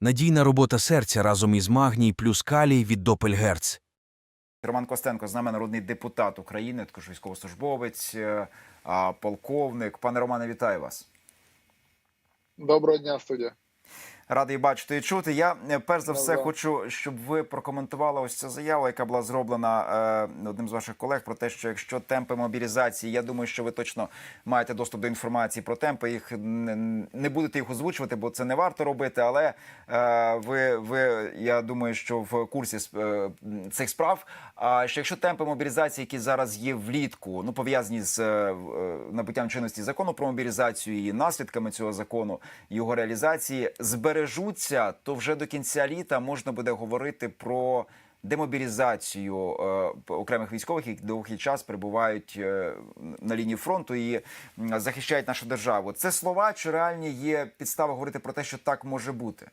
Надійна робота серця разом із магній плюс калій від Допельгерц. Роман Костенко з нами народний депутат України, також військовослужбовець, е, а, полковник. Пане Романе, вітаю вас. Доброго дня, студія. Радий бачити і чути. Я е, перш за все хочу, щоб ви прокоментували ось цю заяву, яка була зроблена е, одним з ваших колег, про те, що якщо темпи мобілізації, я думаю, що ви точно маєте доступ до інформації про темпи. Їх не, не будете їх озвучувати, бо це не варто робити. Але е, ви, ви, я думаю, що в курсі е, цих справ. А що якщо темпи мобілізації, які зараз є влітку, ну пов'язані з е, набуттям чинності закону про мобілізацію і наслідками цього закону, його реалізації збережуться, то вже до кінця літа можна буде говорити про демобілізацію е, окремих військових, які довгий час перебувають е, на лінії фронту і захищають нашу державу. Це слова чи реальні є підстави говорити про те, що так може бути?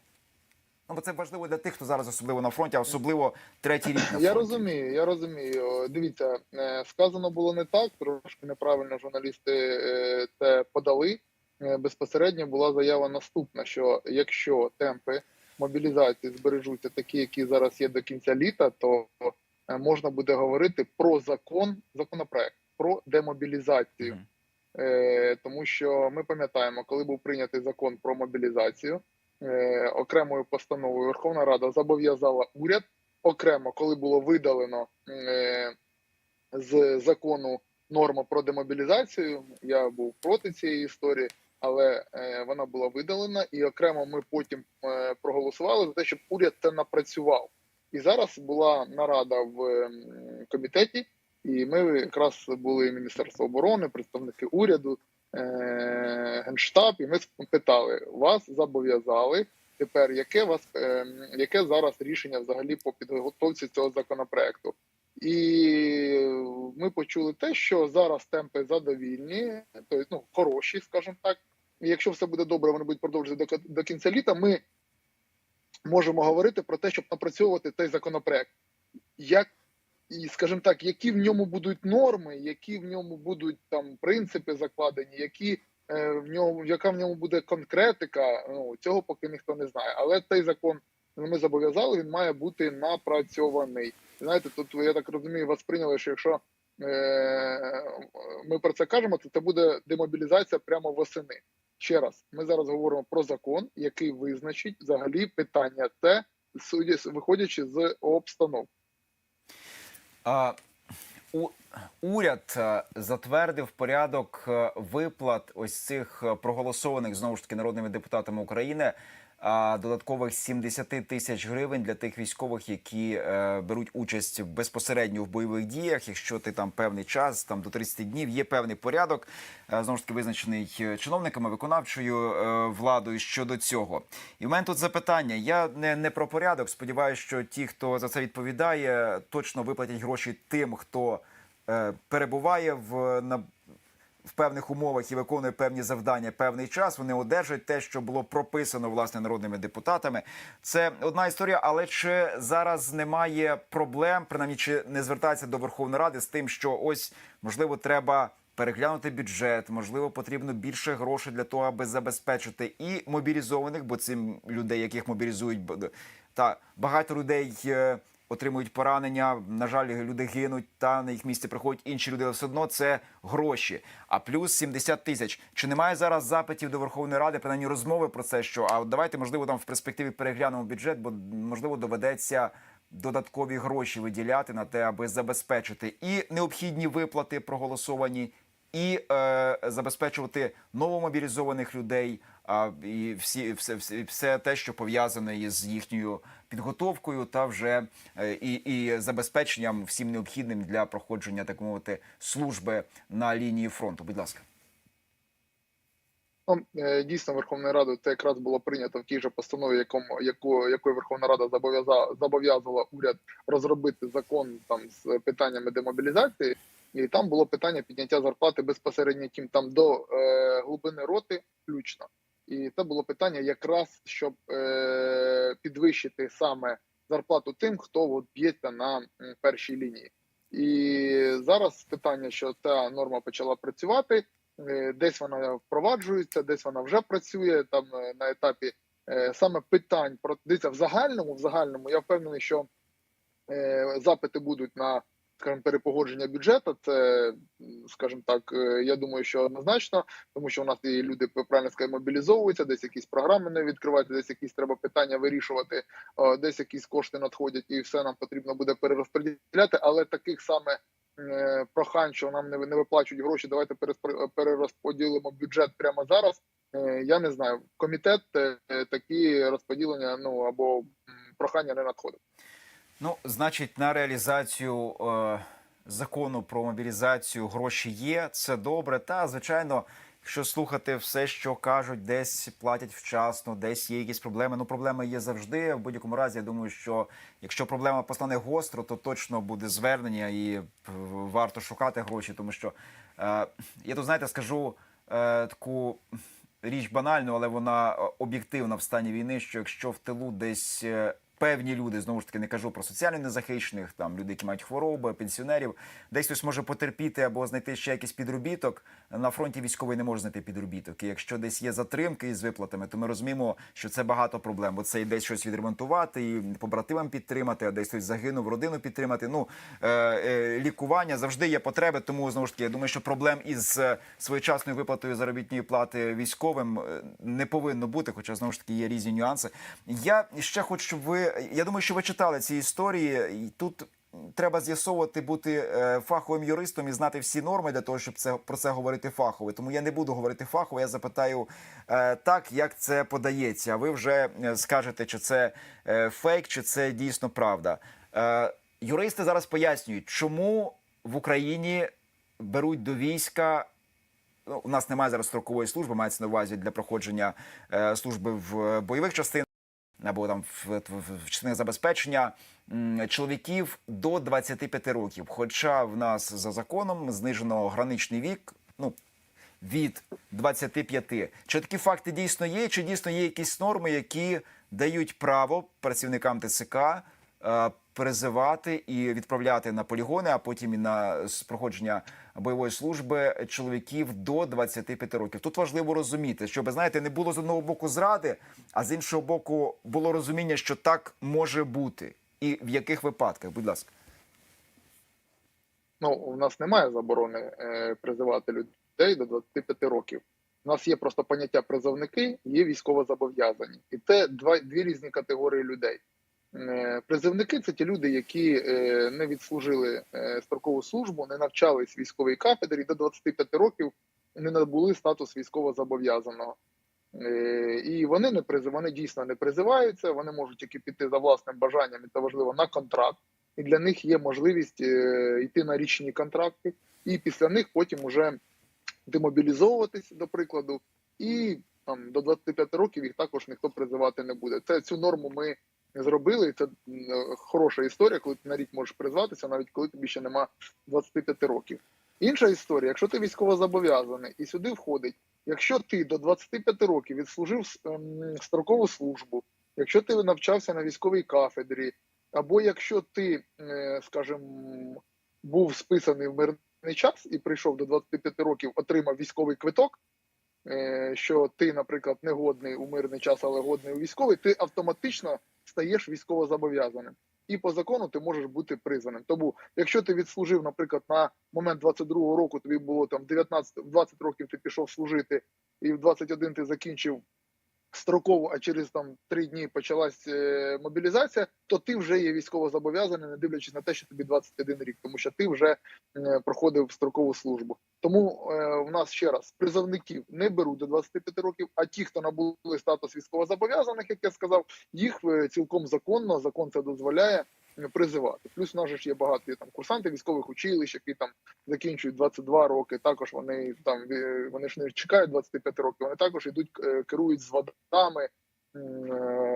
Ну, бо це важливо для тих, хто зараз особливо на фронті, а особливо третій рік на фронті. Я розумію, я розумію. Дивіться, е, сказано було не так, трошки неправильно журналісти е, це подали. Е, Безпосередньо була заява наступна: що якщо темпи мобілізації збережуться такі, які зараз є до кінця літа, то е, можна буде говорити про закон, законопроект про демобілізацію. Е, тому що ми пам'ятаємо, коли був прийнятий закон про мобілізацію, е, окремою постановою Верховна Рада зобов'язала уряд окремо, коли було видалено е, з закону норму про демобілізацію. Я був проти цієї історії, але е, вона була видалена, і окремо ми потім е, проголосували за те, щоб уряд це напрацював. І зараз була нарада в ем, комітеті, і ми якраз були Міністерство оборони, представники уряду, е, генштаб, і ми питали вас, зобов'язали тепер, яке вас е, яке зараз рішення взагалі по підготовці цього законопроекту. І ми почули те, що зараз темпи задовільні, тобто ну, хороші, скажімо так. І якщо все буде добре, вони будуть продовжувати до, до кінця літа. Ми можемо говорити про те, щоб напрацьовувати цей законопроект. Як і, скажімо так, які в ньому будуть норми, які в ньому будуть там принципи закладені, які е, в ньому, яка в ньому буде конкретика, ну цього поки ніхто не знає. Але цей закон ми зобов'язали, він має бути напрацьований. Знаєте, тут я так розумію, вас прийняли, що якщо е, ми про це кажемо, то це буде демобілізація прямо восени. Ще раз, ми зараз говоримо про закон, який визначить взагалі питання те, судя виходячи з обстановки. А, у, уряд е, затвердив порядок е, виплат ось цих проголосованих знову ж таки народними депутатами України. А, Додаткових 70 тисяч гривень для тих військових, які е, беруть участь безпосередньо в бойових діях. Якщо ти там певний час, там до 30 днів, є певний порядок, е, знову ж таки визначений е, чиновниками, виконавчою владою щодо цього. І в мене тут запитання. Я не, не про порядок. Сподіваюся, що ті, хто за це відповідає, точно виплатять гроші тим, хто перебуває в на. В певних умовах і виконує певні завдання певний час. Вони одержать те, що було прописано власне народними депутатами. Це одна історія. Але чи зараз немає проблем, принаймні чи не звертається до Верховної Ради з тим, що ось можливо треба переглянути бюджет, можливо, потрібно більше грошей для того, аби забезпечити і мобілізованих, бо цим людей, яких мобілізують, та багато людей. Отримують поранення, на жаль, люди гинуть, та на їх місці приходять інші люди. Але все одно це гроші. А плюс 70 тисяч. Чи немає зараз запитів до Верховної Ради, принаймні розмови про це? Що а давайте, можливо, там в перспективі переглянемо бюджет, бо можливо доведеться додаткові гроші виділяти на те, аби забезпечити і необхідні виплати проголосовані, і е, забезпечувати новомобілізованих людей, а і всі все, все, все те, що пов'язане із їхньою підготовкою, та вже е, і, і забезпеченням всім необхідним для проходження так мовити служби на лінії фронту. Будь ласка. Ну, е, дійсно, Верховною Радою це якраз було прийнято в тій же постанові, якому яку якою Верховна Рада зобов'язала зобов'язувала уряд розробити закон там з питаннями демобілізації, і там було питання підняття зарплати безпосередньо тим там до е, глибини роти, включно. І це було питання якраз щоб е, підвищити саме зарплату тим, хто от б'ється на першій лінії. І зараз питання, що ця норма почала працювати. Е, Десь вона впроваджується, десь вона вже працює там е, на етапі е, саме питань про дивіться, в загальному, в загальному я впевнений, що запити будуть на скажімо, перепогодження бюджету. Це, скажімо так, е, я думаю, що однозначно, тому що у нас і люди ви правильно сказали, мобілізовуються, десь якісь програми не відкриваються, десь якісь треба питання вирішувати, десь якісь кошти надходять, і все нам потрібно буде перерозподіляти. Але таких саме е, прохань, що нам не, не виплачують гроші, давайте перерозподілимо бюджет прямо зараз. Е, Я не знаю. Комітет такі розподілення, ну або прохання не надходить. Ну, значить, на реалізацію е, закону про мобілізацію гроші є. Це добре. Та звичайно, якщо слухати все, що кажуть, десь платять вчасно, десь є якісь проблеми. Ну, проблеми є завжди. В будь-якому разі, я думаю, що якщо проблема постане гостро, то точно буде звернення і варто шукати гроші, тому що е, я тут, знаєте, скажу е, таку. Річ банальну, але вона е, об'єктивна в стані війни. Що якщо в тилу десь е, певні люди, знову ж таки, не кажу про соціально незахищених, там люди, які мають хвороби, пенсіонерів, десь хтось може потерпіти або знайти ще якийсь підробіток. На фронті військовий не може знайти підробіток. І якщо десь є затримки із виплатами, то ми розуміємо, що це багато проблем. Бо це і десь щось відремонтувати, і побратимам підтримати, а десь хтось загинув, родину підтримати. Ну е, е, лікування завжди є потреби. Тому знову ж таки, я думаю, що проблем із е, своєчасною виплатою заробітної плати військовим е, не повинно бути. Хоча знову ж таки є різні нюанси. Я ще хочу, щоб ви. Я думаю, що ви читали ці історії, і тут. Треба з'ясовувати бути е, фаховим юристом і знати всі норми для того, щоб це про це говорити фахово. Тому я не буду говорити фахово. Я запитаю е, так, як це подається. А ви вже е, скажете, чи це фейк, чи це дійсно правда. Юристи зараз пояснюють, чому в Україні беруть до війська. Ну, у нас немає зараз строкової служби, мається на увазі для проходження служби в бойових частинах або там в, в, частинах забезпечення чоловіків до 25 років. Хоча в нас за законом знижено граничний вік. Ну від 25. Чи такі факти дійсно є? Чи дійсно є якісь норми, які дають право працівникам ТЦК призивати і відправляти на полігони, а потім і на проходження бойової служби чоловіків до 25 років? Тут важливо розуміти, щоб знаєте, не було з одного боку зради, а з іншого боку було розуміння, що так може бути, і в яких випадках, будь ласка. Ну, у нас немає заборони е, призивати людей до 25 років. У нас є просто поняття призовники, є військовозобов'язані. І це два дві різні категорії людей. Е, Призовники це ті люди, які е, не відслужили е, строкову службу, не навчались військовій кафедрі до 25 років не набули статус військовозобов'язаного. Е, І вони не призи- вони дійсно не призиваються, вони можуть тільки піти за власним бажанням, і важливо на контракт. І для них є можливість йти на річні контракти, і після них потім уже демобілізовуватись, до прикладу, і там до 25 років їх також ніхто призивати не буде. Це цю норму ми зробили. і Це хороша історія, коли ти на рік можеш призватися, навіть коли тобі ще нема 25 років. Інша історія, якщо ти військово зобов'язаний і сюди входить, якщо ти до 25 років відслужив ем, строкову службу, якщо ти навчався на військовій кафедрі, або якщо ти, е, скажімо, був списаний в мирний час і прийшов до 25 років, отримав військовий квиток, е, що ти, наприклад, не годний у мирний час, але годний у військовий, ти автоматично стаєш військовозобов'язаним. І по закону ти можеш бути призваним. Тому, якщо ти відслужив, наприклад, на момент 22-го року, тобі було там 19, в 20 років ти пішов служити, і в 21 ти закінчив строково, а через там три дні почалась е, мобілізація, то ти вже є військово зобов'язаний, не дивлячись на те, що тобі 21 рік, тому що ти вже е, проходив строкову службу. Тому е, в нас ще раз призовників не беруть до 25 років. А ті, хто набули статус військовозобов'язаних, як я сказав, їх е, цілком законно закон це дозволяє призивати. Плюс у нас ж є багато там курсантів військових училищ, які там закінчують 22 роки. Також вони там е, вони ж не чекають 25 років. Вони також йдуть е, керують з водами. Е,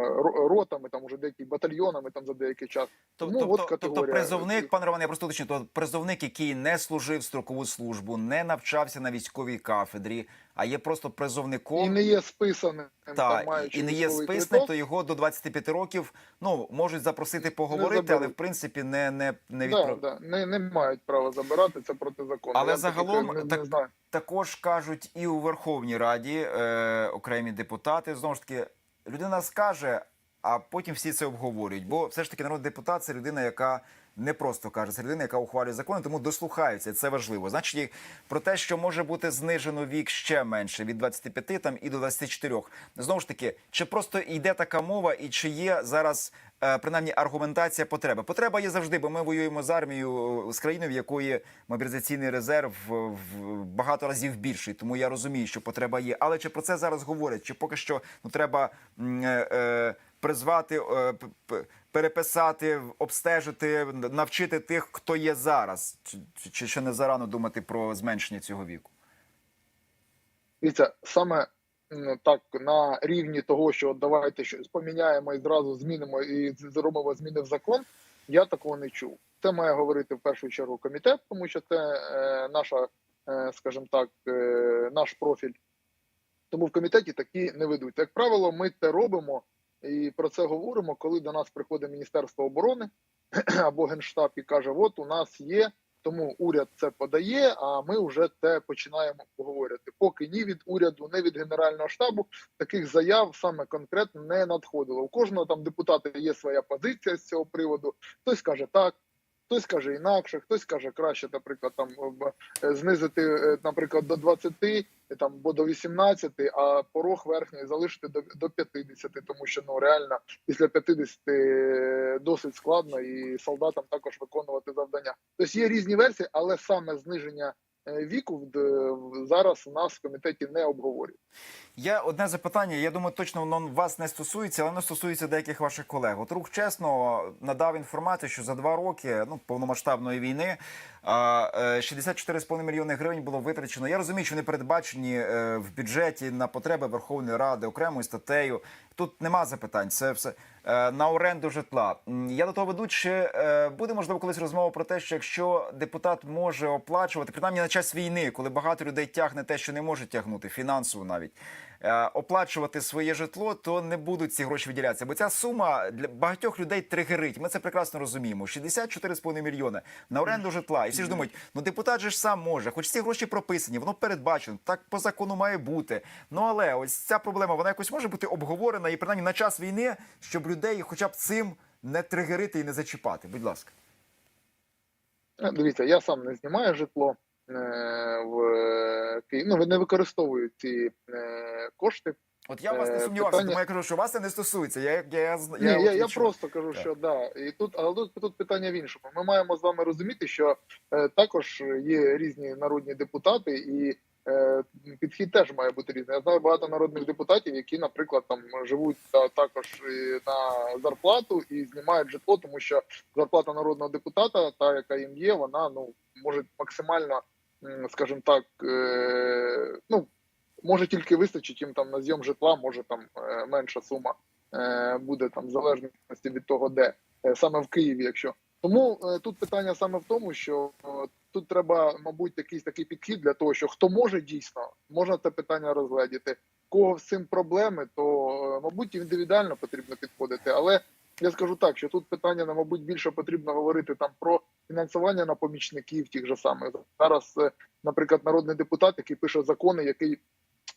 ро- Ротами, там уже деякі батальйонами там за деякий час. Тобто, Тому от тобто, тобто призовник, пане Романе, я просто уточню, то призовник, який не служив строкову службу, не навчався на військовій кафедрі, а є просто призовником. і не є списаним, Та, там, і, маючи і не є квиток. то його до 25 років ну можуть запросити поговорити, але в принципі не, не, не відправ... да, не, не мають права забирати це протизаконно. Але Я загалом таких, так- не знаю. Також кажуть і у Верховній Раді е, окремі депутати. Знову ж таки, людина скаже, а потім всі це обговорюють. Бо все ж таки народний депутат це людина, яка не просто каже, це людина, яка ухвалює закони, тому дослухаються. Це важливо. Значить, про те, що може бути знижено вік ще менше від 25 там і до 24. Знову ж таки, чи просто йде така мова, і чи є зараз е, принаймні аргументація потреби? Потреба є завжди, бо ми воюємо з армією з країною, в якої мобілізаційний резерв е, багато разів більший. Тому я розумію, що потреба є. Але чи про це зараз говорять? Чи поки що ну треба е, е, призвати, е, переписати, обстежити, навчити тих, хто є зараз? Чи, ще не зарано думати про зменшення цього віку? Дивіться, саме так на рівні того, що давайте щось поміняємо і зразу змінимо і зробимо зміни в закон. Я такого не чув. Це має говорити в першу чергу комітет, тому що це е, наша, е, скажімо так, е, наш профіль. Тому в комітеті такі не ведуть. Як правило, ми це робимо і про це говоримо, коли до нас приходить Міністерство оборони або Генштаб і каже: От у нас є, тому уряд це подає, а ми вже те починаємо говорити. Поки ні від уряду, ні від Генерального штабу таких заяв саме конкретно не надходило. У кожного там депутата є своя позиція з цього приводу. Хтось каже так. Хтось каже інакше, хтось каже краще, наприклад, там е, знизити, е, наприклад, до 20, е, там бо до 18, а порог верхній залишити до, до 50, тому що ну реально після 50 е, досить складно і солдатам також виконувати завдання. Тобто є різні версії, але саме зниження е, віку в- в- зараз у нас в комітеті не обговорюють. Я одне запитання. Я думаю, точно воно вас не стосується, але воно стосується деяких ваших колег. От рух чесно надав інформацію, що за два роки ну повномасштабної війни а, е, 64,5 мільйони гривень було витрачено. Я розумію, що вони передбачені е, в бюджеті на потреби Верховної Ради окремою статтею. Тут нема запитань. Це все е, на оренду житла. Я до того веду, чи е, буде можливо колись розмова про те, що якщо депутат може оплачувати, принаймні на час війни, коли багато людей тягне те, що не може тягнути, фінансово навіть. е, Оплачувати своє житло, то не будуть ці гроші виділятися. Бо ця сума для багатьох людей тригерить. Ми це прекрасно розуміємо. 64,5 мільйони на оренду житла. І всі ж думають, ну депутат же ж сам може, хоч ці гроші прописані, воно передбачено, так по закону має бути. Ну але ось ця проблема, вона якось може бути обговорена і принаймні на час війни, щоб людей хоча б цим не тригерити і не зачіпати. Будь ласка. Е, Дивіться, я сам не знімаю житло е, в е, Києві. Ну, не використовую ці кошти. От я вас не сумнівався, питання- тому я кажу, що вас це не стосується. Я, я, я, Ні, я, от я, просто кажу, Так. що да. І тут, але тут, тут питання в іншому. Ми маємо з вами розуміти, що е, також є різні народні депутати, і підхід теж має бути різний. Я знаю багато народних депутатів, які, наприклад, там живуть та, також і на зарплату і знімають житло, тому що зарплата народного депутата, та яка їм є, вона ну може максимально, скажімо так, е, ну може тільки вистачить їм там на зйом житла, може там е, менша сума е, буде там в залежності від того, де е, саме в Києві, якщо тому е, тут питання саме в тому, що е, тут треба, мабуть, якийсь такий підхід для того, що хто може дійсно, можна це питання розгледіти. Кого з цим проблеми, то е, мабуть індивідуально потрібно підходити. Але я скажу так, що тут питання, на мабуть, більше потрібно говорити там про фінансування на помічників тих же самих. Зараз, е, наприклад, народний депутат, який пише закони, який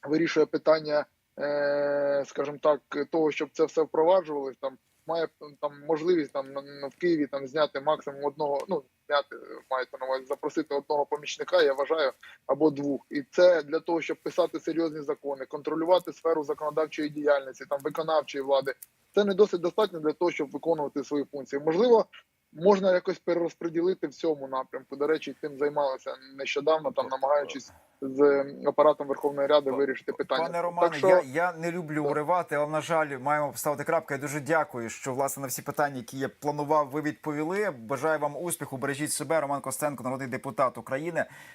вирішує питання, е, скажімо так, того, щоб це все впроваджувалось, там має там можливість там в Києві там зняти максимум одного, ну зняти мається на увазі запросити одного помічника, я вважаю, або двох. І це для того, щоб писати серйозні закони, контролювати сферу законодавчої діяльності, там виконавчої влади. Це не досить достатньо для того, щоб виконувати свої функції. Можливо, можна якось перерозподілити в цьому напрямку. До речі, тим займалися нещодавно, там намагаючись з апаратом Верховної Ради вирішити питання. Пане Романе, так що... я, я не люблю уривати, але на жаль, маємо поставити крапку. Я дуже дякую, що власне на всі питання, які я планував, ви відповіли. Бажаю вам успіху. Бережіть себе. Роман Костенко, народний депутат України,